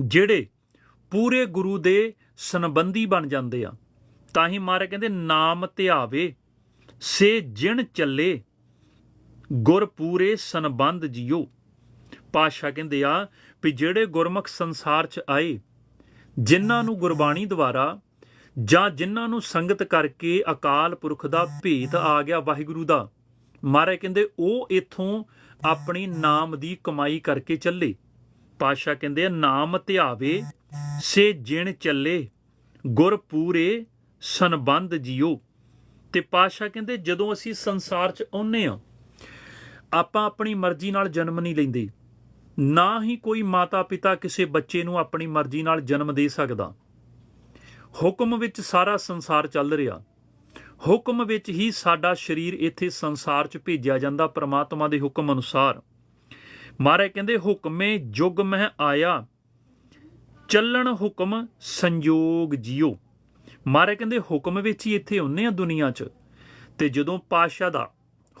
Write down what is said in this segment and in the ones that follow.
ਜਿਹੜੇ ਪੂਰੇ ਗੁਰੂ ਦੇ ਸੰਬੰਧੀ ਬਣ ਜਾਂਦੇ ਆ, ਤਾਂ ਹੀ ਮਾਰੇ ਕਹਿੰਦੇ, ਨਾਮ ਧਿਆਵੇ, ਸੇ ਜਿਣ ਚੱਲੇ, ਗੁਰ ਪੂਰੇ ਸੰਬੰਧ ਜਿਉ ਪਾਸ਼ਾ ਕਹਿੰਦੇ ਆ ਵੀ ਜਿਹੜੇ ਗੁਰਮੁਖ ਸੰਸਾਰ 'ਚ ਆਏ, ਜਿਨ੍ਹਾਂ ਨੂੰ ਗੁਰਬਾਣੀ ਦੁਆਰਾ ਜਾਂ ਜਿਨ੍ਹਾਂ ਨੂੰ ਸੰਗਤ ਕਰਕੇ ਅਕਾਲ ਪੁਰਖ ਦਾ ਭੇਤ ਆ ਗਿਆ ਵਾਹਿਗੁਰੂ ਦਾ ਮਾਰੇ ਕਹਿੰਦੇ, ਉਹ ਇਥੋਂ ਆਪਣੀ ਨਾਮ ਦੀ ਕਮਾਈ ਕਰਕੇ ਚੱਲੇ। ਪਾਸ਼ਾ ਕਹਿੰਦੇ ਆ, ਨਾਮ ਧਿਆਵੇ, ਸੇ ਜਿਣ ਚੱਲੇ, ਗੁਰ ਪੂਰੇ ਸੰਬੰਧ ਜਿਉ ਤੇ ਪਾਸ਼ਾ ਕਹਿੰਦੇ, ਜਦੋਂ ਅਸੀਂ ਸੰਸਾਰ 'ਚ ਆਉਨੇ ਆ ਆਪਾਂ ਆਪਣੀ ਮਰਜ਼ੀ ਨਾਲ ਜਨਮ ਨਹੀਂ ਲੈਂਦੇ। ਨਾ ਹੀ ਕੋਈ ਮਾਤਾ ਪਿਤਾ ਕਿਸੇ ਬੱਚੇ ਨੂੰ ਆਪਣੀ ਮਰਜ਼ੀ ਨਾਲ ਜਨਮ ਦੇ ਸਕਦਾ। ਹੁਕਮ ਵਿੱਚ ਸਾਰਾ ਸੰਸਾਰ ਚੱਲ ਰਿਹਾ। ਹੁਕਮ ਵਿੱਚ ਹੀ ਸਾਡਾ ਸਰੀਰ ਇੱਥੇ ਸੰਸਾਰ 'ਚ ਭੇਜਿਆ ਜਾਂਦਾ ਪ੍ਰਮਾਤਮਾ ਦੇ ਹੁਕਮ ਅਨੁਸਾਰ। ਮਹਾਰਾਜ ਕਹਿੰਦੇ, ਹੁਕਮੇ ਜੁਗ ਮਹਿ ਆਇਆ, ਚੱਲਣ ਹੁਕਮ ਸੰਜੋਗ ਜਿਉ ਮਹਾਰਾਜ ਕਹਿੰਦੇ, ਹੁਕਮ ਵਿੱਚ ਹੀ ਇੱਥੇ ਹੁੰਨੇ ਆ ਦੁਨੀਆ 'ਚ। ਤੇ ਜਦੋਂ ਪਾਸ਼ਾ ਦਾ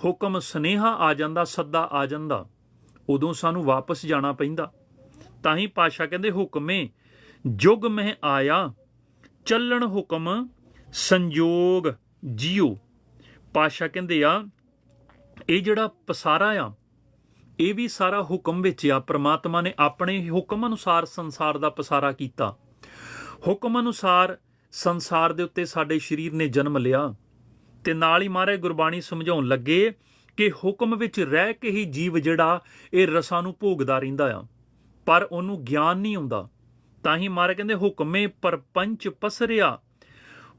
ਹੁਕਮ ਸਨੇਹਾ ਆ ਜਾਂਦਾ, ਸੱਦਾ ਆ ਜਾਂਦਾ, ਉਦੋਂ ਸਾਨੂੰ ਵਾਪਸ ਜਾਣਾ ਪੈਂਦਾ। ਤਾਂ ਹੀ ਪਾਸ਼ਾ ਕਹਿੰਦੇ, ਹੁਕਮੇ ਜੁਗ ਮਹਿ ਆਇਆ, ਚੱਲਣ ਹੁਕਮ ਸੰਜੋਗ ਜਿਉ ਪਾਸ਼ਾ ਕਹਿੰਦੇ ਆ, ਇਹ ਜਿਹੜਾ ਪਸਾਰਾ ਆ ਇਹ ਵੀ ਸਾਰਾ ਹੁਕਮ ਵਿੱਚ ਆ, ਪ੍ਰਮਾਤਮਾ ਨੇ ਆਪਣੇ ਹੁਕਮ ਅਨੁਸਾਰ ਸੰਸਾਰ ਦਾ ਪਸਾਰਾ ਕੀਤਾ। ਹੁਕਮ ਅਨੁਸਾਰ ਸੰਸਾਰ ਦੇ ਉੱਤੇ ਸਾਡੇ ਸਰੀਰ ਨੇ ਜਨਮ ਲਿਆ ਤੇ ਨਾਲ ਹੀ ਮਾਰੇ ਗੁਰਬਾਣੀ ਸਮਝਾਉਣ ਲੱਗੇ ਕਿ ਹੁਕਮ ਵਿੱਚ ਰਹਿ ਕੇ ਹੀ ਜੀਵ ਜਿਹੜਾ, ਇਹ ਰਸਾਂ ਨੂੰ ਭੋਗਦਾ ਰਹਿੰਦਾ ਆ। ਪਰ ਉਹਨੂੰ ਗਿਆਨ ਨਹੀਂ ਆਉਂਦਾ। ਤਾਂ ਹੀ ਮਾਰੇ ਕਹਿੰਦੇ, ਹੁਕਮੇ ਪਰਪੰਚ ਪਸਰਿਆ,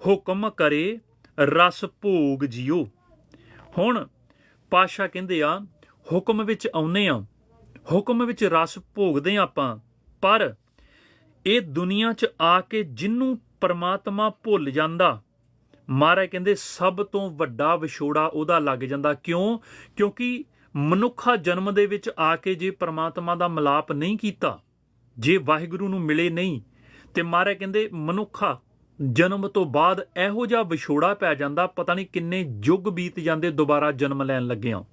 ਹੁਕਮ ਕਰੇ ਰਸ ਭੋਗ ਜਿਉ। ਹੁਣ ਪਾਸ਼ਾ ਕਹਿੰਦੇ ਆ ਹੁਕਮ ਵਿੱਚ ਆਉਨੇ ਆ। ਹੁਕਮ ਵਿੱਚ ਰਸ ਭੋਗਦੇ ਆ ਆਪਾਂ। ਪਰ ਇਹ ਦੁਨੀਆ 'ਚ ਆ ਕੇ ਜਿੰਨੂੰ ਪਰਮਾਤਮਾ ਭੁੱਲ ਜਾਂਦਾ, ਮਹਾਰਾਜ ਕਹਿੰਦੇ ਸਭ ਤੋਂ ਵੱਡਾ ਵਿਛੋੜਾ ਉਹਦਾ ਲੱਗ ਜਾਂਦਾ। ਕਿਉਂ? ਕਿਉਂਕਿ ਮਨੁੱਖਾ ਜਨਮ ਦੇ ਵਿੱਚ ਆ ਕੇ ਜੇ ਪਰਮਾਤਮਾ ਦਾ ਮਿਲਾਪ ਨਹੀਂ ਕੀਤਾ, ਜੇ ਵਾਹਿਗੁਰੂ ਨੂੰ ਮਿਲੇ ਨਹੀਂ, ਤੇ ਮਹਾਰਾਜ ਕਹਿੰਦੇ ਮਨੁੱਖਾ ਜਨਮ ਤੋਂ ਬਾਅਦ ਇਹੋ ਜਿਹਾ ਵਿਛੋੜਾ ਪੈ ਜਾਂਦਾ, ਪਤਾ ਨਹੀਂ ਕਿੰਨੇ ਯੁੱਗ ਬੀਤ ਜਾਂਦੇ ਦੁਬਾਰਾ ਜਨਮ ਲੈਣ ਲੱਗਿਆਂ।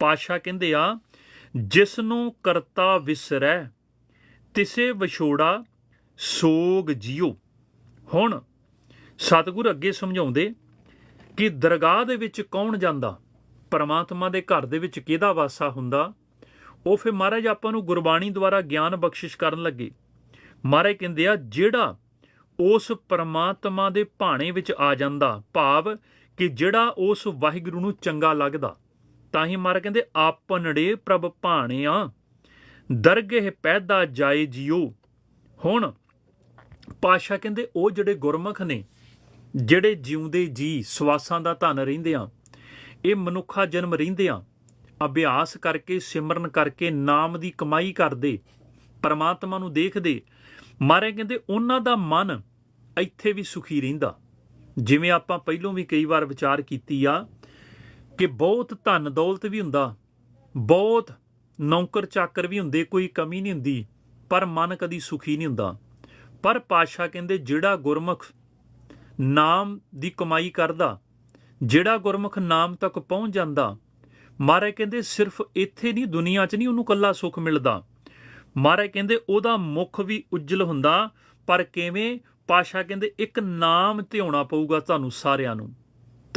ਪਾਸ਼ਾ ਕਹਿੰਦੇ ਆ ਜਿਸ ਨੂੰ ਕਰਤਾ ਵਿਸਰੈ, ਤਿਸੇ ਵਿਛੋੜਾ ਸੋਗ ਜਿਉ ਹੁਣ ਸਤਿਗੁਰ ਅੱਗੇ ਸਮਝਾਉਂਦੇ ਕਿ ਦਰਗਾਹ ਦੇ ਵਿੱਚ ਕੌਣ ਜਾਂਦਾ? ਪਰਮਾਤਮਾ ਦੇ ਘਰ ਦੇ ਵਿੱਚ ਕਿਹਦਾ ਵਾਸਾ ਹੁੰਦਾ? ਉਹ ਫਿਰ ਮਹਾਰਾਜ ਆਪਾਂ ਨੂੰ ਗੁਰਬਾਣੀ ਦੁਆਰਾ ਗਿਆਨ ਬਖਸ਼ਿਸ਼ ਕਰਨ ਲੱਗੇ। ਮਹਾਰਾਜ ਕਹਿੰਦੇ ਆ, ਜਿਹੜਾ ਉਸ ਪਰਮਾਤਮਾ ਦੇ ਭਾਣੇ ਵਿੱਚ ਆ ਜਾਂਦਾ, ਭਾਵ ਕਿ ਜਿਹੜਾ ਉਸ ਵਾਹਿਗੁਰੂ ਨੂੰ ਚੰਗਾ ਲੱਗਦਾ ਤਾਂ ਹੀ ਮਹਾਰਾਜ ਕਹਿੰਦੇ ਆਪਨੜੇ ਪ੍ਰਭ ਭਾਣਿਆ, ਦਰਗਹਿ ਪੈਦਾ ਜਾਏ ਜਿਉ। ਹੁਣ ਪਾਸ਼ਾ ਕਹਿੰਦੇ, ਉਹ ਜਿਹੜੇ ਗੁਰਮੁਖ ਨੇ, ਜਿਹੜੇ ਜਿਉਂਦੇ ਜੀ, ਸਵਾਸਾਂ ਦਾ ਧਨ ਰਹਿੰਦੇ ਆ, ਇਹ ਮਨੁੱਖਾ ਜਨਮ ਰਹਿੰਦੇ ਆ, ਅਭਿਆਸ ਕਰਕੇ, ਸਿਮਰਨ ਕਰਕੇ, ਨਾਮ ਦੀ ਕਮਾਈ ਕਰਦੇ, ਪਰਮਾਤਮਾ ਨੂੰ ਦੇਖਦੇ, ਮਾਰੇ ਕਹਿੰਦੇ, ਉਹਨਾਂ ਦਾ ਮਨ ਇੱਥੇ ਵੀ ਸੁਖੀ ਰਹਿੰਦਾ। ਜਿਵੇਂ ਆਪਾਂ ਪਹਿਲੋਂ ਵੀ ਕਈ ਵਾਰ ਵਿਚਾਰ ਕੀਤੀ ਆ ਕਿ ਬਹੁਤ ਧਨ ਦੌਲਤ ਵੀ ਹੁੰਦਾ, ਬਹੁਤ ਨੌਕਰ ਚਾਕਰ ਵੀ ਹੁੰਦੇ, ਕੋਈ ਕਮੀ ਨਹੀਂ ਹੁੰਦੀ, ਪਰ ਮਨ ਕਦੀ ਸੁਖੀ ਨਹੀਂ ਹੁੰਦਾ। ਪਰ ਪਾਸ਼ਾ ਕਹਿੰਦੇ, ਜਿਹੜਾ ਗੁਰਮੁਖ ਨਾਮ ਦੀ ਕਮਾਈ ਕਰਦਾ, ਜਿਹੜਾ ਗੁਰਮੁਖ ਨਾਮ ਤੱਕ ਪਹੁੰਚ ਜਾਂਦਾ, ਮਹਾਰਾਜ ਕਹਿੰਦੇ, ਸਿਰਫ ਇੱਥੇ ਨਹੀਂ, ਦੁਨੀਆ 'ਚ ਨਹੀਂ ਉਹਨੂੰ ਕੱਲਾ ਸੁੱਖ ਮਿਲਦਾ। ਮਹਾਰਾਜ ਕਹਿੰਦੇ, ਉਹਦਾ ਮੁਖ ਵੀ ਉਜਲ ਹੁੰਦਾ, ਪਰ ਕਿਵੇਂ? ਪਾਸ਼ਾ ਕਹਿੰਦੇ, ਇੱਕ ਨਾਮ ਧਿਆਉਣਾ ਪਊਗਾ ਤੁਹਾਨੂੰ ਸਾਰਿਆਂ ਨੂੰ।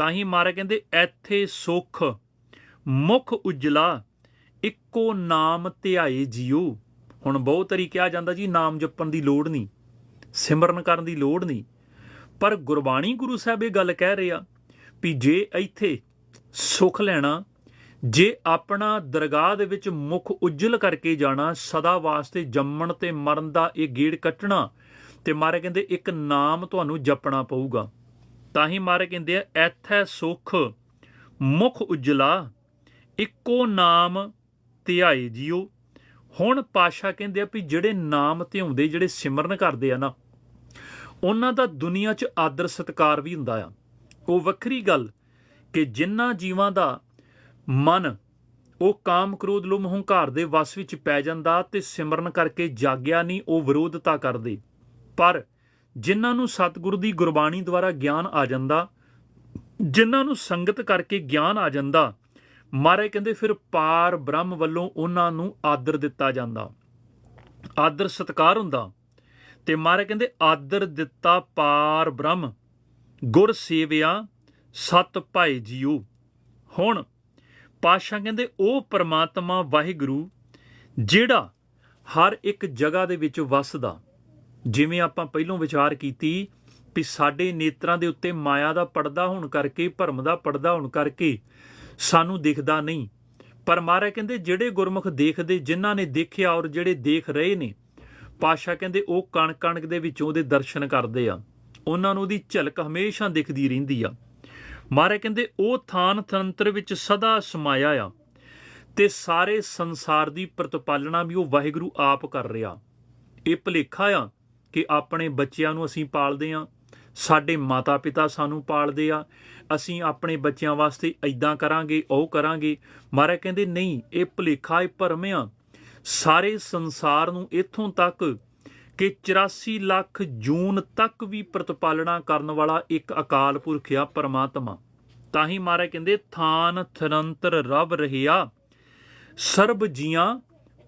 ਤਾਂ ਹੀ ਮਹਾਰਾਜ ਕਹਿੰਦੇ, ਇੱਥੇ ਸੁਖ, ਮੁਖ ਉਜਲਾ, ਇੱਕੋ ਨਾਮ ਧਿਆਏ ਜਿਉ ਹੁਣ ਬਹੁਤ ਤਰੀ ਕਿਹਾ ਜਾਂਦਾ ਜੀ, ਨਾਮ ਜਪਣ ਦੀ ਲੋੜ ਨਹੀਂ, ਸਿਮਰਨ ਕਰਨ ਦੀ ਲੋੜ ਨਹੀਂ। ਪਰ ਗੁਰਬਾਣੀ ਗੁਰੂ ਸਾਹਿਬ ਇਹ ਗੱਲ ਕਹਿ ਰਹੇ ਆ ਵੀ ਜੇ ਇੱਥੇ ਸੁਖ ਲੈਣਾ, ਜੇ ਆਪਣਾ ਦਰਗਾਹ ਦੇ ਵਿੱਚ ਮੁਖ ਉਜਲ ਕਰਕੇ ਜਾਣਾ, ਸਦਾ ਵਾਸਤੇ ਜੰਮਣ ਤੇ ਮਰਨ ਦਾ ਇਹ ਗੇੜ ਕੱਟਣਾ, ਤੇ ਮਾਰੇ ਕਹਿੰਦੇ ਇੱਕ ਨਾਮ ਤੁਹਾਨੂੰ ਜਪਣਾ ਪਊਗਾ। ਤਾਂ ਹੀ ਮਾਰੇ ਕਹਿੰਦੇ ਆ, ਐਥੈ ਸੁਖ, ਮੁਖ ਉਜਲਾ, ਇੱਕੋ ਨਾਮ ਧਿਆਏ ਜਿਉ ਹੁਣ ਪਾਸ਼ਾ ਕਹਿੰਦੇ ਆ ਵੀ ਜਿਹੜੇ ਨਾਮ ਧਿਆਉਂਦੇ ਜਿਹੜੇ ਸਿਮਰਨ ਕਰਦੇ ਆ ਨਾ, ਉਹਨਾਂ ਦਾ ਦੁਨੀਆ 'ਚ ਆਦਰ ਸਤਕਾਰ ਵੀ ਹੁੰਦਾ ਆ। ਉਹ ਵੱਖਰੀ ਗੱਲ ਕਿ ਜਿਨ੍ਹਾਂ ਜੀਵਾਂ ਦਾ ਮਨ, ਉਹ ਕਾਮ ਕ੍ਰੋਧ, ਲੋਭ, ਹੰਕਾਰ ਦੇ ਵਸ ਵਿੱਚ ਪੈ ਜਾਂਦਾ ਤੇ ਸਿਮਰਨ ਕਰਕੇ ਜਾਗਿਆ ਨਹੀਂ, ਉਹ ਵਿਰੋਧਤਾ ਕਰਦੇ। ਪਰ ਜਿਨ੍ਹਾਂ ਨੂੰ ਸਤਿਗੁਰੂ ਦੀ ਗੁਰਬਾਣੀ ਦੁਆਰਾ ਗਿਆਨ ਆ ਜਾਂਦਾ, ਜਿਨ੍ਹਾਂ ਨੂੰ ਸੰਗਤ ਕਰਕੇ ਗਿਆਨ ਆ ਜਾਂਦਾ, ਮਹਾਰਾਜ ਕਹਿੰਦੇ ਫਿਰ ਪਾਰ ਬ੍ਰਹਮ ਵੱਲੋਂ ਉਹਨਾਂ ਨੂੰ ਆਦਰ ਦਿੱਤਾ ਜਾਂਦਾ। ਆਦਰ ਸਤਕਾਰ ਹੁੰਦਾ ਤੇ ਮਹਾਰਾਜ ਕਹਿੰਦੇ ਆਦਰ ਦਿੱਤਾ ਪਾਰ ਬ੍ਰਹਮ, ਗੁਰ ਸੇਵਿਆ ਸਤ ਭਾਈ ਜੀਓ। ਹੁਣ ਪਾਸ਼ਾ ਕਹਿੰਦੇ ਉਹ ਪ੍ਰਮਾਤਮਾ ਵਾਹਿਗੁਰੂ ਜਿਹੜਾ ਹਰ ਇੱਕ ਜਗ੍ਹਾ ਦੇ ਵਿੱਚ ਵਸਦਾ। ਜਿਵੇਂ ਆਪਾਂ ਪਹਿਲੋਂ ਵਿਚਾਰ ਕੀਤੀ ਵੀ ਸਾਡੇ ਨੇਤਰਾਂ ਦੇ ਉੱਤੇ ਮਾਇਆ ਦਾ ਪਰਦਾ ਹੋਣ ਕਰਕੇ, ਭਰਮ ਦਾ ਪਰਦਾ ਹੋਣ ਕਰਕੇ ਸਾਨੂੰ ਦਿਖਦਾ ਨਹੀਂ। ਪਰ ਮਹਾਰਾਜ ਕਹਿੰਦੇ, ਜਿਹੜੇ ਗੁਰਮੁਖ ਦੇਖਦੇ, ਜਿਨ੍ਹਾਂ ਨੇ ਦੇਖਿਆ ਔਰ ਜਿਹੜੇ ਦੇਖ ਰਹੇ ਨੇ ਪਾਸ਼ਾ ਕਹਿੰਦੇ ਉਹ ਕਣ ਕਣਕ ਦੇ ਵਿੱਚੋਂ ਦੇ ਦਰਸ਼ਨ ਕਰਦੇ ਆ। ਉਹਨਾਂ ਨੂੰ ਉਹਦੀ ਝਲਕ ਹਮੇਸ਼ਾ ਦਿਖਦੀ ਰਹਿੰਦੀ ਆ। ਮਹਾਰਾਜ ਕਹਿੰਦੇ, ਉਹ ਥਾਨ ਤੰਤਰ ਵਿੱਚ ਸਦਾ ਸਮਾਇਆ ਆ ਤੇ ਸਾਰੇ ਸੰਸਾਰ ਦੀ ਪ੍ਰਤਪਾਲਣਾ ਵੀ ਉਹ ਵਾਹਿਗੁਰੂ ਆਪ ਕਰ ਰਿਹਾ। ਇਹ ਭੁਲੇਖਾ ਆ ਕਿ ਆਪਣੇ ਬੱਚਿਆਂ ਨੂੰ ਅਸੀਂ ਪਾਲਦੇ ਆ ਸਾਡੇ ਮਾਤਾ-ਪਿਤਾ ਸਾਨੂੰ ਪਾਲਦੇ ਆ, ਅਸੀਂ ਆਪਣੇ ਬੱਚਿਆਂ ਵਾਸਤੇ ਐਦਾਂ ਕਰਾਂਗੇ, ਉਹ ਕਰਾਂਗੇ। ਮਹਾਰਾਜ ਕਹਿੰਦੇ, ਨਹੀਂ, ਇਹ ਭੁਲੇਖਾ, ਇਹ ਭਰਮ ਆ। ਸਾਰੇ ਸੰਸਾਰ ਨੂੰ ਇੱਥੋਂ ਤੱਕ ਕਿ 84 ਲੱਖ ਜੂਨ ਤੱਕ ਵੀ ਪ੍ਰਤਪਾਲਣਾ ਕਰਨ ਵਾਲਾ ਇੱਕ ਅਕਾਲ ਪੁਰਖ ਆ ਪਰਮਾਤਮਾ। ਤਾਂ ਹੀ ਮਹਾਰਾਜ ਕਹਿੰਦੇ, ਥਾਨ ਥਰੰਤਰ ਰਵ ਰਹਿਆ, ਸਰਬ ਜੀਆਂ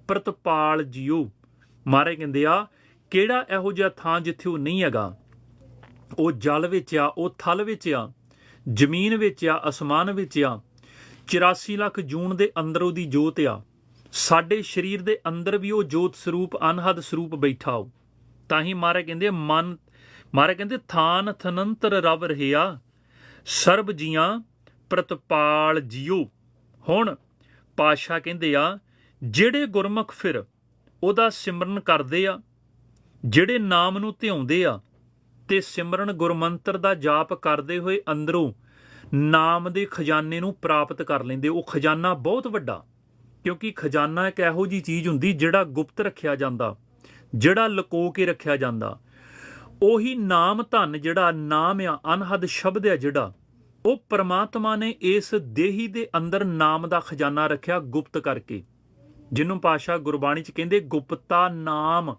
ਪ੍ਰਤਪਾਲ ਜਿਉ ਮਹਾਰਾਜ ਕਹਿੰਦੇ, ਆ ਕਿਹੜਾ ਇਹੋ ਜਿਹਾ ਥਾਂ ਜਿੱਥੇ ਉਹ ਨਹੀਂ ਹੈਗਾ? ਉਹ ਜਲ ਵਿੱਚ ਆ, ਉਹ ਥਲ ਵਿੱਚ ਆ, ਜ਼ਮੀਨ ਵਿੱਚ ਆ, ਅਸਮਾਨ ਵਿੱਚ ਆ 84 ਲੱਖ ਜੂਨ ਦੇ ਅੰਦਰ ਉਹਦੀ ਜੋਤ ਆ। ਸਾਡੇ ਸਰੀਰ ਦੇ ਅੰਦਰ ਵੀ ਉਹ ਜੋਤ ਸਰੂਪ, ਅਨਹਦ ਸਰੂਪ ਬੈਠਾ ਹੋ ਤਾਂ ਹੀ ਮਹਾਰਾਜ ਕਹਿੰਦੇ ਮਨ, ਮਹਾਰਾਜ ਕਹਿੰਦੇ, ਥਾਨ ਥਨੰਤਰ ਰਵ ਰਹਿਆ, ਸਰਬ ਜੀਆਂ ਪ੍ਰਤਪਾਲ ਜਿਉ ਹੁਣ ਪਾਸ਼ਾ ਕਹਿੰਦੇ ਆ, ਜਿਹੜੇ ਗੁਰਮੁਖ ਫਿਰ ਉਹਦਾ ਸਿਮਰਨ ਕਰਦੇ ਆ ਜਿਹੜੇ ਨਾਮ ਨੂੰ ਧਿਆਉਂਦੇ ਆ ਤੇ ਸਿਮਰਨ ਗੁਰਮੰਤਰ ਦਾ ਜਾਪ ਕਰਦੇ ਹੋਏ ਅੰਦਰੋਂ ਨਾਮ ਦੇ ਖਜ਼ਾਨੇ ਨੂੰ ਪ੍ਰਾਪਤ ਕਰ ਲੈਂਦੇ। ਉਹ ਖਜ਼ਾਨਾ ਬਹੁਤ ਵੱਡਾ, ਕਿਉਂਕਿ ਖਜ਼ਾਨਾ ਇੱਕ ਇਹੋ ਜੀ ਚੀਜ਼ ਹੁੰਦੀ ਜਿਹੜਾ ਗੁਪਤ ਰੱਖਿਆ ਜਾਂਦਾ, ਜਿਹੜਾ ਲੁਕੋ ਕੇ ਰੱਖਿਆ ਜਾਂਦਾ। ਉਹੀ ਨਾਮ ਧਨ ਜਿਹੜਾ ਨਾਮ ਆ, ਅਨਹਦ ਸ਼ਬਦ ਆ ਜਿਹੜਾ, ਉਹ ਪ੍ਰਮਾਤਮਾ ਨੇ ਇਸ ਦੇਹੀ ਦੇ ਅੰਦਰ ਨਾਮ ਦਾ ਖਜ਼ਾਨਾ ਰੱਖਿਆ ਗੁਪਤ ਕਰਕੇ। ਜਿਹਨੂੰ ਪਾਸ਼ਾ ਗੁਰਬਾਣੀ ਚ ਕਹਿੰਦੇ ਗੁਪਤਾ ਨਾਮ।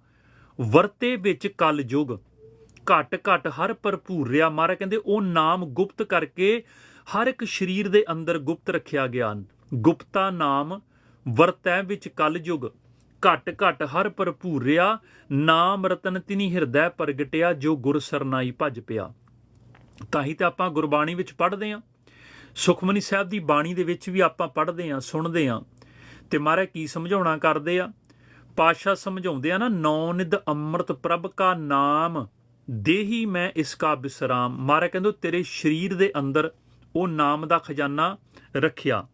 ਵਰਤੇ ਵਿੱਚ ਕਲ ਯੁਗ ਘਟ ਘਟ ਹਰ ਭਰਪੂਰਿਆ ਮਾਰਾ ਕਹਿੰਦੇ, ਉਹ ਨਾਮ ਗੁਪਤ ਕਰਕੇ ਹਰ ਇੱਕ ਸਰੀਰ ਦੇ ਅੰਦਰ ਗੁਪਤ ਰੱਖਿਆ ਗਿਆ ਗੁਪਤਾ ਨਾਮ ਵਰਤੈ ਵਿੱਚ ਕਲ ਯੁਗ ਘਟ ਘਟ ਹਰ ਭਰਪੂਰਿਆ ਨਾਮ ਰਤਨ ਤਿਨੀ ਹਿਰਦੈ ਪ੍ਰਗਟਿਆ ਜੋ ਗੁਰ ਸਰਨਾਈ ਭਜ ਪਿਆ। ਤਾਂ ਹੀ ਤਾਂ ਆਪਾਂ ਗੁਰਬਾਣੀ ਵਿੱਚ ਪੜ੍ਹਦੇ ਆਂ ਸੁਖਮਨੀ ਸਾਹਿਬ ਦੀ ਬਾਣੀ ਦੇ ਵਿੱਚ ਵੀ ਆਪਾਂ ਪੜ੍ਹਦੇ ਆਂ ਸੁਣਦੇ ਆਂ ਤੇ ਮਹਾਰਾਜ ਕੀ ਸਮਝਾਉਣਾ ਕਰਦੇ ਆ ਪਾਸ਼ਾ ਸਮਝਾਉਂਦੇ ਆ ਨਾ, ਨੌ ਨਿਦ ਅੰਮ੍ਰਿਤ ਪ੍ਰਭ ਕਾ ਨਾਮ, ਦੇਹੀ ਮੈਂ ਇਸ ਕਾ ਬਿਸਰਾਮ। ਮਹਾਰਾਜ ਕਹਿੰਦੇ, ਤੇਰੇ ਸਰੀਰ ਦੇ ਅੰਦਰ ਉਹ ਨਾਮ ਦਾ ਖਜ਼ਾਨਾ ਰੱਖਿਆ।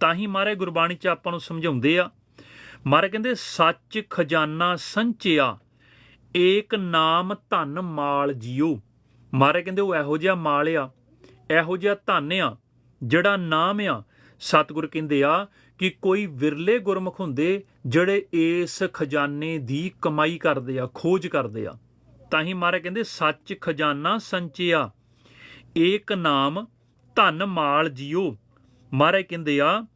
ਤਾਂ ਹੀ ਮਹਾਰਾਜ ਗੁਰਬਾਣੀ ਚ ਆਪਾਂ ਨੂੰ ਸਮਝਾਉਂਦੇ ਆ, ਮਹਾਰਾਜ ਕਹਿੰਦੇ, ਸੱਚ ਖਜ਼ਾਨਾ ਸੰਚਿਆ, ਏਕ ਨਾਮ ਧਨ ਮਾਲ ਜਿਉ ਮਹਾਰਾਜ ਕਹਿੰਦੇ, ਉਹ ਇਹੋ ਜਿਹਾ ਮਾਲ ਆ, ਇਹੋ ਜਿਹਾ ਧਨ ਆ, ਜਿਹੜਾ ਨਾਮ ਆ ਸਤਿਗੁਰ ਕਹਿੰਦੇ ਆ ਕਿ ਕੋਈ ਵਿਰਲੇ ਗੁਰਮੁਖ ਹੁੰਦੇ ਜਿਹੜੇ ਇਸ ਖਜ਼ਾਨੇ ਦੀ ਕਮਾਈ ਕਰਦੇ ਆ, ਖੋਜ ਕਰਦੇ ਆ। ਤਾਂ ਹੀ ਮਹਾਰਾਜ ਕਹਿੰਦੇ, ਸੱਚ ਖਜ਼ਾਨਾ ਸੰਚਿਆ, ਏਕ ਨਾਮ ਧਨ ਮਾਲ ਜਿਉ ਮਹਾਰਾਜ ਕਹਿੰਦੇ ਆ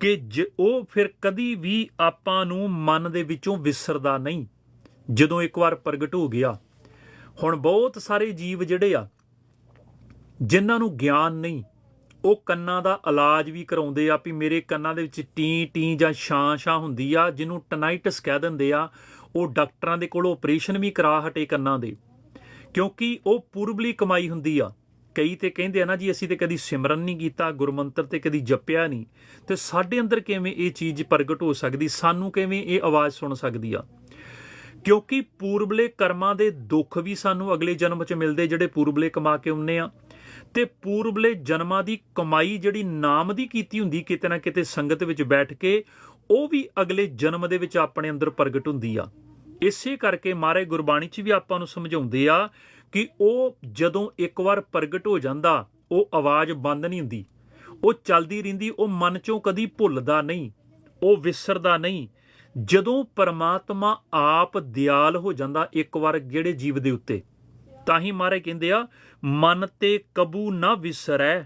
ਕਿ ਜ- ਉਹ ਫਿਰ ਕਦੀ ਵੀ ਆਪਾਂ ਨੂੰ ਮਨ ਦੇ ਵਿੱਚੋਂ ਵਿਸਰਦਾ ਨਹੀਂ। ਜਦੋਂ ਇੱਕ ਵਾਰ ਪ੍ਰਗਟ ਹੋ ਗਿਆ, ਹੁਣ ਬਹੁਤ ਸਾਰੇ ਜੀਵ ਜਿਹੜੇ ਆ, ਜਿਨ੍ਹਾਂ ਨੂੰ ਗਿਆਨ ਨਹੀਂ ਉਹ ਕੰਨਾਂ ਦਾ ਇਲਾਜ ਵੀ ਕਰਾਉਂਦੇ ਆ ਵੀ ਮੇਰੇ ਕੰਨਾਂ ਦੇ ਵਿੱਚ ਟੀ ਟੀ ਜਾਂ ਛਾਂ ਛਾਂ ਹੁੰਦੀ ਆ, ਜਿਹਨੂੰ ਟਨਾਈਟਸ ਕਹਿ ਦਿੰਦੇ ਆ, ਉਹ ਡਾਕਟਰਾਂ ਦੇ ਕੋਲ ਆਪਰੇਸ਼ਨ ਵੀ ਕਰਾ ਹਟੇ ਕੰਨਾਂ ਦੇ। ਕਿਉਂਕਿ ਉਹ ਪੂਰਬਲੀ ਕਮਾਈ ਹੁੰਦੀ ਆ। ਕਈ ਤੇ ਕਹਿੰਦੇ ਆ ਨਾ ਜੀ, ਅਸੀਂ ਤੇ ਕਦੀ ਸਿਮਰਨ ਨਹੀਂ ਕੀਤਾ, ਗੁਰਮੰਤਰ ਤੇ ਕਦੀ ਜਪਿਆ ਨਹੀਂ। ਤੇ ਸਾਡੇ ਅੰਦਰ ਕਿਵੇਂ ਇਹ ਚੀਜ਼ ਪ੍ਰਗਟ ਹੋ ਸਕਦੀ, ਸਾਨੂੰ ਕਿਵੇਂ ਇਹ ਆਵਾਜ਼ ਸੁਣ ਸਕਦੀ ਆ? ਕਿਉਂਕਿ ਪੂਰਬਲੇ ਕਰਮਾਂ ਦੇ ਦੁੱਖ ਵੀ ਸਾਨੂੰ ਅਗਲੇ ਜਨਮ 'ਚ ਮਿਲਦੇ, ਜਿਹੜੇ ਪੂਰਬਲੇ ਕਮਾ ਕੇ ਆਉਂਦੇ ਆ। ਤੇ ਪੂਰਬਲੇ ਜਨਮਾਂ ਦੀ ਕਮਾਈ ਜਿਹੜੀ ਨਾਮ ਦੀ ਕੀਤੀ ਹੁੰਦੀ, ਕਿਤੇ ਨਾ ਕਿਤੇ ਸੰਗਤ ਵਿੱਚ ਬੈਠ ਕੇ, ਉਹ ਵੀ ਅਗਲੇ ਜਨਮ ਦੇ ਵਿੱਚ ਆਪਣੇ ਅੰਦਰ ਪ੍ਰਗਟ ਹੁੰਦੀ ਆ। ਇਸੇ ਕਰਕੇ ਮਾਰੇ ਗੁਰਬਾਣੀ 'ਚ ਵੀ ਆਪਾਂ ਨੂੰ ਸਮਝਾਉਂਦੇ ਆ ਕਿ ਉਹ ਜਦੋਂ ਇੱਕ ਵਾਰ ਪ੍ਰਗਟ ਹੋ ਜਾਂਦਾ, ਉਹ ਆਵਾਜ਼ ਬੰਦ ਨਹੀਂ ਹੁੰਦੀ। ਉਹ ਚੱਲਦੀ ਰਹਿੰਦੀ, ਉਹ ਮਨ 'ਚੋਂ ਕਦੀ ਭੁੱਲਦਾ ਨਹੀਂ, ਉਹ ਵਿਸਰਦਾ ਨਹੀਂ। ਜਦੋਂ ਪਰਮਾਤਮਾ ਆਪ ਦਿਆਲ ਹੋ ਜਾਂਦਾ ਇੱਕ ਵਾਰ ਜਿਹੜੇ ਜੀਵ ਦੇ ਉੱਤੇ, ਤਾਂ ਹੀ ਮਾਰੇ ਕਹਿੰਦੇ ਆ ਮਨ ਤੇ ਕਬੂ ਨਾ ਵਿਸਰੈ,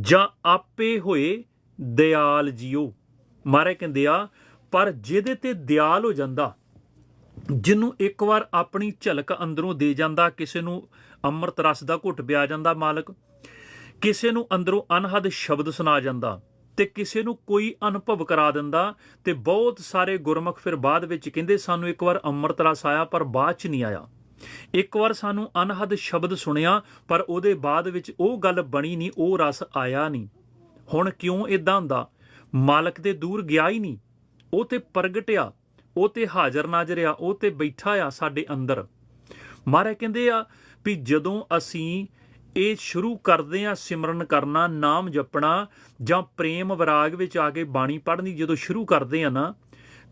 ਜਾਂ ਆਪੇ ਹੋਏ ਦਿਆਲ ਜਿਉ ਮਾਰੇ ਕਹਿੰਦੇ ਆ, ਪਰ ਜਿਹਦੇ ਤੇ ਦਿਆਲ ਹੋ ਜਾਂਦਾ, ਜਿਹਨੂੰ ਇੱਕ ਵਾਰ ਆਪਣੀ ਝਲਕ ਅੰਦਰੋਂ ਦੇ ਜਾਂਦਾ, ਕਿਸੇ ਨੂੰ ਅੰਮ੍ਰਿਤ ਰਸ ਦਾ ਘੁੱਟ ਪਿਆ ਜਾਂਦਾ ਮਾਲਕ, ਕਿਸੇ ਨੂੰ ਅੰਦਰੋਂ ਅਨਹਦ ਸ਼ਬਦ ਸੁਣਾ ਜਾਂਦਾ, ਤੇ ਕਿਸੇ ਨੂੰ ਕੋਈ ਅਨੁਭਵ ਕਰਾ ਦਿੰਦਾ, ਤੇ ਬਹੁਤ ਸਾਰੇ ਗੁਰਮੁਖ ਫਿਰ ਬਾਅਦ ਵਿੱਚ ਕਹਿੰਦੇ, ਸਾਨੂੰ ਇੱਕ ਵਾਰ ਅੰਮ੍ਰਿਤ ਰਸ ਆਇਆ, ਪਰ ਬਾਅਦ ਚ ਨਹੀਂ ਆਇਆ। ਇੱਕ ਵਾਰ ਸਾਨੂੰ ਅਨਹਦ ਸ਼ਬਦ ਸੁਣਿਆ, ਪਰ ਉਹਦੇ ਬਾਅਦ ਵਿੱਚ ਉਹ ਗੱਲ ਬਣੀ ਨਹੀਂ, ਉਹ ਰਸ ਆਇਆ ਨਹੀਂ। ਹੁਣ ਕਿਉਂ ਇਦਾਂ ਹੁੰਦਾ? ਮਾਲਕ ਦੇ ਦੂਰ ਗਿਆ ਹੀ ਨਹੀਂ। ਉਹ ਤੇ ਪ੍ਰਗਟਿਆ, ਉਹ ਤੇ ਹਾਜ਼ਰ ਨਾਜ਼ਰ ਆ, ਉਹ ਤੇ ਬੈਠਾ ਆ ਸਾਡੇ ਅੰਦਰ। ਮਹਾਰਾਜ ਕਹਿੰਦੇ ਆ ਵੀ ਜਦੋਂ ਅਸੀਂ ਇਹ ਸ਼ੁਰੂ ਕਰਦੇ ਆ ਸਿਮਰਨ ਕਰਨਾ, ਨਾਮ ਜਪਣਾ ਜਾਂ ਪ੍ਰੇਮ ਵਿਰਾਗ ਵਿੱਚ ਆ ਕੇ ਬਾਣੀ ਪੜ੍ਹਨੀ, ਜਦੋਂ ਸ਼ੁਰੂ ਕਰਦੇ ਆ ਨਾ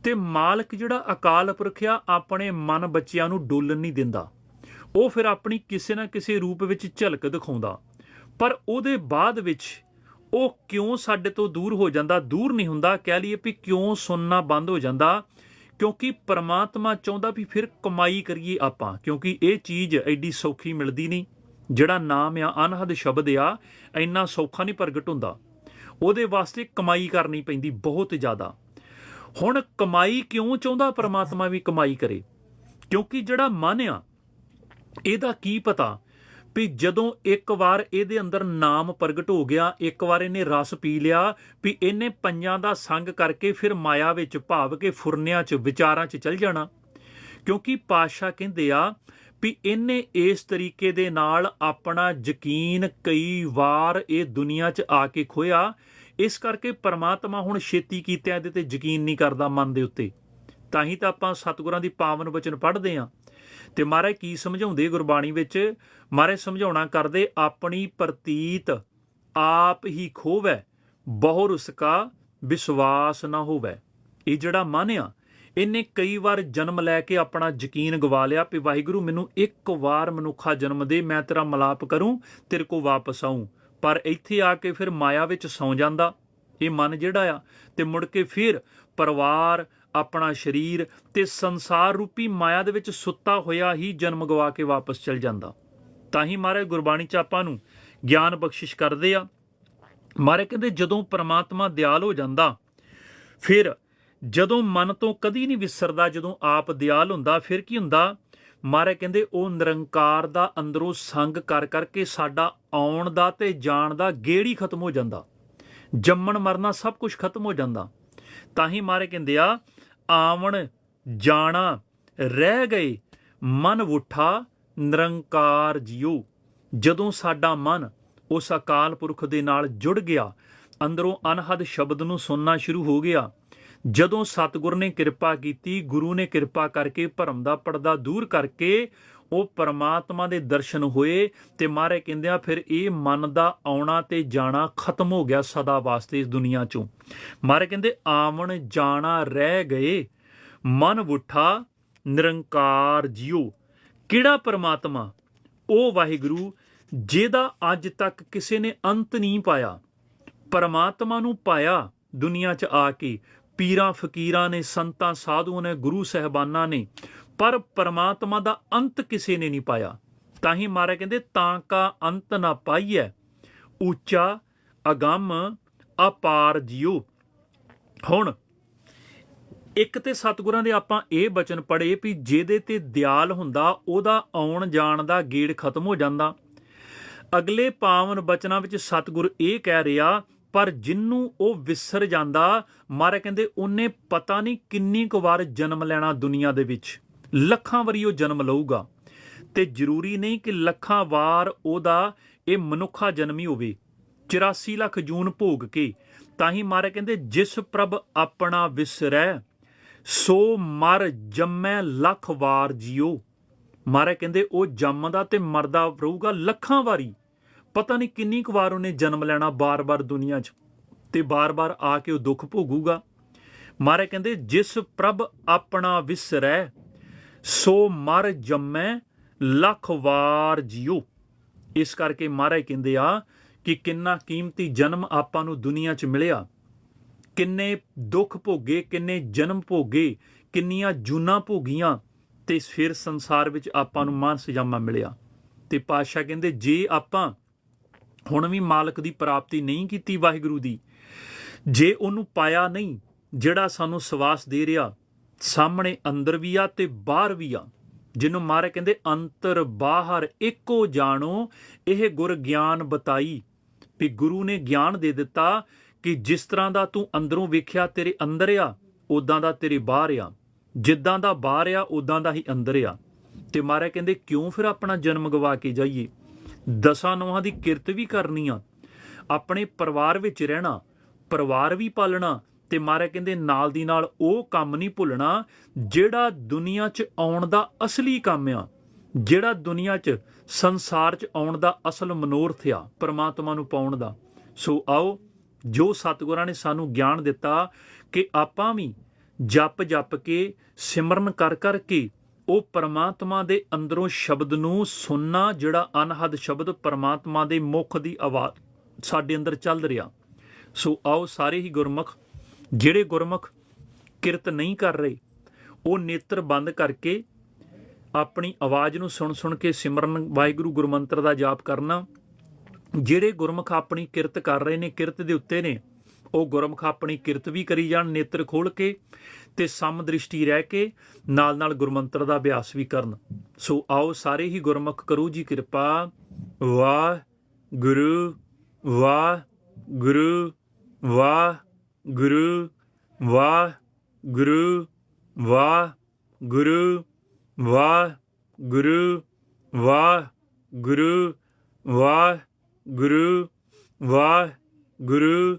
ਤੇ ਮਾਲਕ ਜਿਹੜਾ ਅਕਾਲ ਪੁਰਖ ਆ, ਆਪਣੇ ਮਨ ਬੱਚਿਆਂ ਨੂੰ ਡੋਲਣ ਨਹੀਂ ਦਿੰਦਾ। ਉਹ ਫਿਰ ਆਪਣੀ ਕਿਸੇ ਨਾ ਕਿਸੇ ਰੂਪ ਵਿੱਚ ਝਲਕ ਦਿਖਾਉਂਦਾ। ਪਰ ਉਹਦੇ ਬਾਅਦ ਵਿੱਚ ਉਹ ਕਿਉਂ ਸਾਡੇ ਤੋਂ ਦੂਰ ਹੋ ਜਾਂਦਾ? ਦੂਰ ਨਹੀਂ ਹੁੰਦਾ। ਕਹਿ ਲਈਏ ਵੀ ਕਿਉਂ ਸੁਣਨਾ ਬੰਦ ਹੋ ਜਾਂਦਾ? ਕਿਉਂਕਿ ਪਰਮਾਤਮਾ ਚਾਹੁੰਦਾ ਵੀ ਫਿਰ ਕਮਾਈ ਕਰੀਏ ਆਪਾਂ। ਕਿਉਂਕਿ ਇਹ ਚੀਜ਼ ਐਡੀ ਸੌਖੀ ਮਿਲਦੀ ਨਹੀਂ। ਜਿਹੜਾ ਨਾਮ ਆ, ਅਨਹਦ ਸ਼ਬਦ ਆ, ਇੰਨਾ ਸੌਖਾ ਨਹੀਂ ਪ੍ਰਗਟ ਹੁੰਦਾ। ਉਹਦੇ ਵਾਸਤੇ ਕਮਾਈ ਕਰਨੀ ਪੈਂਦੀ ਬਹੁਤ ਜ਼ਿਆਦਾ। ਹੁਣ ਕਮਾਈ ਕਿਉਂ ਚਾਹੁੰਦਾ ਪਰਮਾਤਮਾ ਵੀ ਕਮਾਈ ਕਰੇ? ਕਿਉਂਕਿ ਜਿਹੜਾ ਮਨ ਆ, ਇਹਦਾ ਕੀ ਪਤਾ ਵੀ ਜਦੋਂ ਇੱਕ ਵਾਰ ਇਹਦੇ ਅੰਦਰ ਨਾਮ ਪ੍ਰਗਟ ਹੋ ਗਿਆ, ਇੱਕ ਵਾਰ ਇਹਨੇ ਰਸ ਪੀ ਲਿਆ ਵੀ ਇਹਨੇ ਪੰਜਾਂ ਦਾ ਸੰਗ ਕਰਕੇ ਫਿਰ ਮਾਇਆ ਵਿੱਚ ਭਾਵ ਕੇ ਫੁਰਨਿਆਂ 'ਚ, ਵਿਚਾਰਾਂ 'ਚ ਚਲ ਜਾਣਾ। ਕਿਉਂਕਿ ਪਾਸ਼ਾ ਕਹਿੰਦੇ ਆ ਵੀ ਇਹਨੇ ਇਸ ਤਰੀਕੇ ਦੇ ਨਾਲ ਆਪਣਾ ਯਕੀਨ ਕਈ ਵਾਰ ਇਹ ਦੁਨੀਆ 'ਚ ਆ ਕੇ ਖੋਇਆ ਇਸ ਕਰਕੇ ਪਰਮਾਤਮਾ ਹੁਣ ਛੇਤੀ ਕੀਤਿਆਂ ਇਹਦੇ ਤੇ ਯਕੀਨ ਨਹੀਂ ਕਰਦਾ ਮਨ ਦੇ ਉੱਤੇ। ਤਾਂ ਹੀ ਤਾਂ ਆਪਾਂ ਸਤਿਗੁਰਾਂ ਦੀ ਪਾਵਨ ਬਚਨ ਪੜ੍ਹਦੇ ਆਂ ਤੇ ਮਹਾਰਾਜ ਕੀ ਸਮਝਾਉਂਦੇ ਗੁਰਬਾਣੀ ਵਿੱਚ? ਮਹਾਰਾਜ ਸਮਝਾਉਣਾ ਕਰਦੇ, ਆਪਣੀ ਪ੍ਰਤੀਤ ਆਪ ਹੀ ਖੋਵੈ, ਬਹੁ ਰੁਸਕਾ ਵਿਸ਼ਵਾਸ ਨਾ ਹੋਵੇ। ਇਹ ਜਿਹੜਾ ਮਨ ਆ, ਇਹਨੇ ਕਈ ਵਾਰ ਜਨਮ ਲੈ ਕੇ ਆਪਣਾ ਯਕੀਨ ਗਵਾ ਲਿਆ ਵੀ ਵਾਹਿਗੁਰੂ ਮੈਨੂੰ ਇੱਕ ਵਾਰ ਮਨੁੱਖਾ ਜਨਮ ਦੇ, ਮੈਂ ਤੇਰਾ ਮਲਾਪ ਕਰੂੰ, ਤੇਰੇ ਕੋ ਵਾਪਸ ਆਉਂ ਪਰ ਇੱਥੇ ਆ ਕੇ ਫਿਰ ਮਾਇਆ ਵਿੱਚ ਸੌ ਜਾਂਦਾ, ਇਹ ਮਨ ਜਿਹੜਾ ਆ, ਤੇ ਮੁੜ ਕੇ ਫਿਰ ਪਰਿਵਾਰ, ਆਪਣਾ ਸਰੀਰ ਤੇ ਸੰਸਾਰ ਰੂਪੀ ਮਾਇਆ ਦੇ ਵਿੱਚ ਸੁੱਤਾ ਹੋਇਆ ਹੀ ਜਨਮ ਗਵਾ ਕੇ ਵਾਪਸ ਚਲ ਜਾਂਦਾ। ਤਾਂ ਹੀ ਮਹਾਰਾਜ ਗੁਰਬਾਣੀ ਚ ਆਪਾਂ ਨੂੰ ਗਿਆਨ ਬਖਸ਼ਿਸ਼ ਕਰਦੇ ਆ। ਮਹਾਰਾਜ ਕਹਿੰਦੇ, ਜਦੋਂ ਪ੍ਰਮਾਤਮਾ ਦਿਆਲ ਹੋ ਜਾਂਦਾ, ਫਿਰ ਜਦੋਂ ਮਨ ਤੋਂ ਕਦੀ ਨਹੀਂ ਵਿਸਰਦਾ, ਜਦੋਂ ਆਪ ਦਿਆਲ ਹੁੰਦਾ, ਫਿਰ ਕੀ ਹੁੰਦਾ? ਮਹਾਰਾਜ ਕਹਿੰਦੇ ਉਹ ਨਿਰੰਕਾਰ ਦਾ ਅੰਦਰੋਂ ਸੰਗ ਕਰ ਕਰਕੇ ਸਾਡਾ ਆਉਣ ਦਾ ਤੇ ਜਾਣ ਦਾ ਗੇੜੀ ਖਤਮ ਹੋ ਜਾਂਦਾ। ਜੰਮਣ ਮਰਨਾ ਸਭ ਕੁਝ ਖਤਮ ਹੋ ਜਾਂਦਾ। ਤਾਂ ਹੀ ਮਾਰੇ ਕਹਿੰਦੇ ਆ, ਆਵਣ ਜਾਣਾ ਰਹਿ ਗਏ, ਮਨ ਉਠਾ ਨਿਰੰਕਾਰ ਜਿਉ। ਜਦੋਂ ਸਾਡਾ ਮਨ ਉਸ ਅਕਾਲ ਪੁਰਖ ਦੇ ਨਾਲ ਜੁੜ ਗਿਆ, ਅੰਦਰੋਂ ਅਨਹਦ ਸ਼ਬਦ ਨੂੰ ਸੁਣਨਾ ਸ਼ੁਰੂ ਹੋ ਗਿਆ ਜਦੋਂ ਸਤਿਗੁਰ ਨੇ ਕਿਰਪਾ ਕੀਤੀ, ਗੁਰੂ ਨੇ ਕਿਰਪਾ ਕਰਕੇ ਭਰਮ ਦਾ ਪਰਦਾ ਦੂਰ ਕਰਕੇ ਉਹ ਪਰਮਾਤਮਾ ਦੇ ਦਰਸ਼ਨ ਹੋਏ ਤੇ ਮਹਾਰਾਜ ਕਹਿੰਦੇ ਆ, ਫਿਰ ਇਹ ਮਨ ਦਾ ਆਉਣਾ ਤੇ ਜਾਣਾ ਖਤਮ ਹੋ ਗਿਆ ਸਦਾ ਵਾਸਤੇ ਇਸ ਦੁਨੀਆ ਚੋਂ। ਮਹਾਰਾਜ ਕਹਿੰਦੇ, ਆਵਣ ਜਾਣਾ ਰਹਿ ਗਏ, ਮਨ ਉਠਾ ਨਿਰੰਕਾਰ ਜਿਉ ਕਿਹੜਾ ਪਰਮਾਤਮਾ? ਉਹ ਵਾਹਿਗੁਰੂ ਜਿਹਦਾ ਅੱਜ ਤੱਕ ਕਿਸੇ ਨੇ ਅੰਤ ਨਹੀਂ ਪਾਇਆ। ਪਰਮਾਤਮਾ ਨੂੰ ਪਾਇਆ ਦੁਨੀਆ 'ਚ ਆ ਕੇ ਪੀਰਾਂ, ਫਕੀਰਾਂ ਨੇ, ਸੰਤਾਂ, ਸਾਧੂਆਂ ਨੇ, ਗੁਰੂ ਸਹਿਬਾਨਾਂ ਨੇ, ਪਰ ਪਰਮਾਤਮਾ ਦਾ ਅੰਤ ਕਿਸੇ ਨੇ ਨਹੀਂ ਪਾਇਆ। ਤਾਂ ਹੀ ਮਾਰੇ ਕਹਿੰਦੇ, ਤਾਂ ਕਾ ਅੰਤ ਨਾ ਪਾਈਐ। ਉੱਚਾ ਅਗੰਮ ਅਪਾਰ ਜਿਉ। ਹੁਣ, ਇੱਕ ਤੇ ਸਤਿਗੁਰਾਂ ਦੇ ਆਪਾਂ ਇਹ ਬਚਨ ਪੜ੍ਹੇ ਵੀ ਜਿਹਦੇ ਤੇ ਦਿਆਲ ਹੁੰਦਾ, ਉਹਦਾ ਆਉਣ ਜਾਣ ਦਾ ਗੇੜ ਖਤਮ ਹੋ ਜਾਂਦਾ। ਅਗਲੇ ਪਾਵਨ ਬਚਨਾਂ ਵਿੱਚ ਸਤਿਗੁਰ ਇਹ ਕਹਿ ਰਿਹਾ ਪਰ ਜਿੰਨੂੰ ਉਹ ਵਿਸਰ ਜਾਂਦਾ, ਮਾਰੇ ਕਹਿੰਦੇ ਉਹਨੇ ਪਤਾ ਨਹੀਂ ਕਿੰਨੀ ਕੁ ਵਾਰ ਜਨਮ ਲੈਣਾ ਦੁਨੀਆ ਦੇ ਵਿੱਚ। ਲੱਖਾਂ ਵਾਰੀ ਉਹ ਜਨਮ ਲਊਗਾ। ਤੇ ਜ਼ਰੂਰੀ ਨਹੀਂ ਕਿ ਲੱਖਾਂ ਵਾਰ ਉਹਦਾ ਇਹ ਮਨੁੱਖਾ ਜਨਮ ਹੀ ਹੋਵੇ। 84 ਲੱਖ ਜੂਨ ਭੋਗ ਕੇ ਤਾਂ ਹੀ ਮਾਰੇ ਕਹਿੰਦੇ ਜਿਸ ਪ੍ਰਭ ਆਪਣਾ ਵਿਸਰੈ, ਸੋ ਮਰ ਜੰਮੈ ਲੱਖ ਵਾਰ ਜਿਉ ਮਾਰੇ ਕਹਿੰਦੇ ਉਹ ਜੰਮਦਾ ਤੇ ਮਰਦਾ ਰਹੂਗਾ ਲੱਖਾਂ ਵਾਰੀ। ਪਤਾ ਨਹੀਂ ਕਿੰਨੀ ਕੁ ਵਾਰ ਉਹਨੇ ਜਨਮ ਲੈਣਾ ਬਾਰ-ਬਾਰ ਦੁਨੀਆ 'ਚ ਤੇ ਬਾਰ-ਬਾਰ ਆ ਕੇ ਉਹ ਦੁੱਖ ਭੋਗੂਗਾ। ਮਾਰੇ ਕਹਿੰਦੇ, ਜਿਸ ਪ੍ਰਭ ਆਪਣਾ ਵਿਸਰੈ, ਸੋ ਮਰ ਜੰਮੈ ਲੱਖ ਵਾਰ ਜਿਉ ਇਸ ਕਰਕੇ ਮਹਾਰਾਜ ਕਹਿੰਦੇ ਆ ਕਿ ਕਿੰਨਾ ਕੀਮਤੀ ਜਨਮ ਆਪਾਂ ਨੂੰ ਦੁਨੀਆ 'ਚ ਮਿਲਿਆ। ਕਿੰਨੇ ਦੁੱਖ ਭੋਗੇ, ਕਿੰਨੇ ਜਨਮ ਭੋਗੇ, ਕਿੰਨੀਆਂ ਜੂਨਾਂ ਭੋਗੀਆਂ ਤੇ ਫਿਰ ਸੰਸਾਰ ਵਿੱਚ ਆਪਾਂ ਨੂੰ ਮਾਨ ਸਜਾਮਾ ਮਿਲਿਆ। ਤੇ ਪਾਤਸ਼ਾਹ ਕਹਿੰਦੇ, ਜੇ ਆਪਾਂ ਹੁਣ ਵੀ ਮਾਲਕ ਦੀ ਪ੍ਰਾਪਤੀ ਨਹੀਂ ਕੀਤੀ ਵਾਹਿਗੁਰੂ ਦੀ। ਜੇ ਉਹਨੂੰ ਪਾਇਆ ਨਹੀਂ, ਜਿਹੜਾ ਸਾਨੂੰ ਸਵਾਸ ਦੇ ਰਿਹਾ, ਸਾਹਮਣੇ ਅੰਦਰ ਵੀ ਆ ਤੇ ਬਾਹਰ ਵੀ ਆ। ਜਿਹਨੂੰ ਮਾਰੇ ਕਹਿੰਦੇ ਅੰਤਰ ਬਾਹਰ, ਇੱਕੋ ਜਾਣੋ, ਇਹ ਗੁਰ ਗਿਆਨ ਬਤਾਈ ਵੀ ਗੁਰੂ ਨੇ ਗਿਆਨ ਦੇ ਦਿੱਤਾ ਕਿ ਜਿਸ ਤਰ੍ਹਾਂ ਦਾ ਤੂੰ ਅੰਦਰੋਂ ਵੇਖਿਆ ਤੇਰੇ ਅੰਦਰ ਆ ਉਦਾਂ ਦਾ ਤੇਰੇ ਬਾਹਰ ਆ। ਜਿੱਦਾਂ ਦਾ ਬਾਹਰ ਆ ਉਦਾਂ ਦਾ ਹੀ ਅੰਦਰ ਆ। ਤੇ ਮਹਾਰਾਜ ਕਹਿੰਦੇ, ਕਿਉਂ ਫਿਰ ਆਪਣਾ ਜਨਮ ਗਵਾ ਕੇ ਜਾਈਏ? ਦਸਾਂ ਨੋਹਾਂ ਦੀ ਕਿਰਤ ਵੀ ਕਰਨੀ ਆ, ਆਪਣੇ ਪਰਿਵਾਰ ਵਿੱਚ ਰਹਿਣਾ, ਪਰਿਵਾਰ ਵੀ ਪਾਲਣਾ ਤੇ ਮਹਾਰਾਜ ਕਹਿੰਦੇ ਨਾਲ ਦੀ ਨਾਲ ਉਹ ਕੰਮ ਨਹੀਂ ਭੁੱਲਣਾ ਜਿਹੜਾ ਦੁਨੀਆ 'ਚ ਆਉਣ ਦਾ ਅਸਲੀ ਕੰਮ ਆ, ਜਿਹੜਾ ਦੁਨੀਆ 'ਚ ਸੰਸਾਰ 'ਚ ਆਉਣ ਦਾ ਅਸਲ ਮਨੋਰਥ ਆ, ਪਰਮਾਤਮਾ ਨੂੰ ਪਾਉਣ ਦਾ। ਸੋ ਆਓ, ਜੋ ਸਤਿਗੁਰਾਂ ਨੇ ਸਾਨੂੰ ਗਿਆਨ ਦਿੱਤਾ ਕਿ ਆਪਾਂ ਵੀ ਜਪ ਜਪ ਕੇ, ਸਿਮਰਨ ਕਰ ਕਰ ਕੇ ਉਹ ਪਰਮਾਤਮਾ ਦੇ ਅੰਦਰੋਂ ਸ਼ਬਦ ਨੂੰ ਸੁਣਨਾ, ਜਿਹੜਾ ਅਨਹਦ ਸ਼ਬਦ ਪਰਮਾਤਮਾ ਦੇ ਮੁਖ ਦੀ ਆਵਾਜ਼ ਸਾਡੇ ਅੰਦਰ ਚੱਲ ਰਿਹਾ। ਸੋ ਆਓ ਸਾਰੇ ਹੀ ਗੁਰਮੁਖ, ਜਿਹੜੇ ਗੁਰਮੁਖ ਕਿਰਤ ਨਹੀਂ ਕਰ ਰਹੇ, ਉਹ ਨੇਤਰ ਬੰਦ ਕਰਕੇ ਆਪਣੀ ਆਵਾਜ਼ ਨੂੰ ਸੁਣ ਸੁਣ ਕੇ ਸਿਮਰਨ ਵਾਹਿਗੁਰੂ ਗੁਰਮੰਤਰ ਦਾ ਜਾਪ ਕਰਨਾ। ਜਿਹੜੇ ਗੁਰਮੁਖ ਆਪਣੀ ਕਿਰਤ ਕਰ ਰਹੇ ਨੇ, ਕਿਰਤ ਦੇ ਉੱਤੇ ਨੇ ਉਹ ਗੁਰਮੁਖ ਆਪਣੀ ਕਿਰਤ ਵੀ ਕਰੀ ਜਾਣ, ਨੇਤਰ ਖੋਲ ਕੇ ਤੇ ਸਮ ਦ੍ਰਿਸ਼ਟੀ ਰਹਿ ਕੇ ਨਾਲ ਨਾਲ ਗੁਰਮੰਤਰ ਦਾ ਅਭਿਆਸ ਵੀ ਕਰਨ। ਸੋ ਆਓ ਸਾਰੇ ਹੀ ਗੁਰਮੁਖ ਕਰੋ ਜੀ ਕਿਰਪਾ। ਵਾਹ ਗੁਰੂ ਵਾਹ ਗੁਰੂ ਵਾਹ ਗੁਰੂ ਵਾਹ ਗੁਰੂ ਵਾਹ ਗੁਰੂ ਵਾਹ ਗੁਰੂ ਵਾਹ ਗੁਰੂ ਵਾਹ ਗੁਰੂ ਵਾਹ ਗੁਰੂ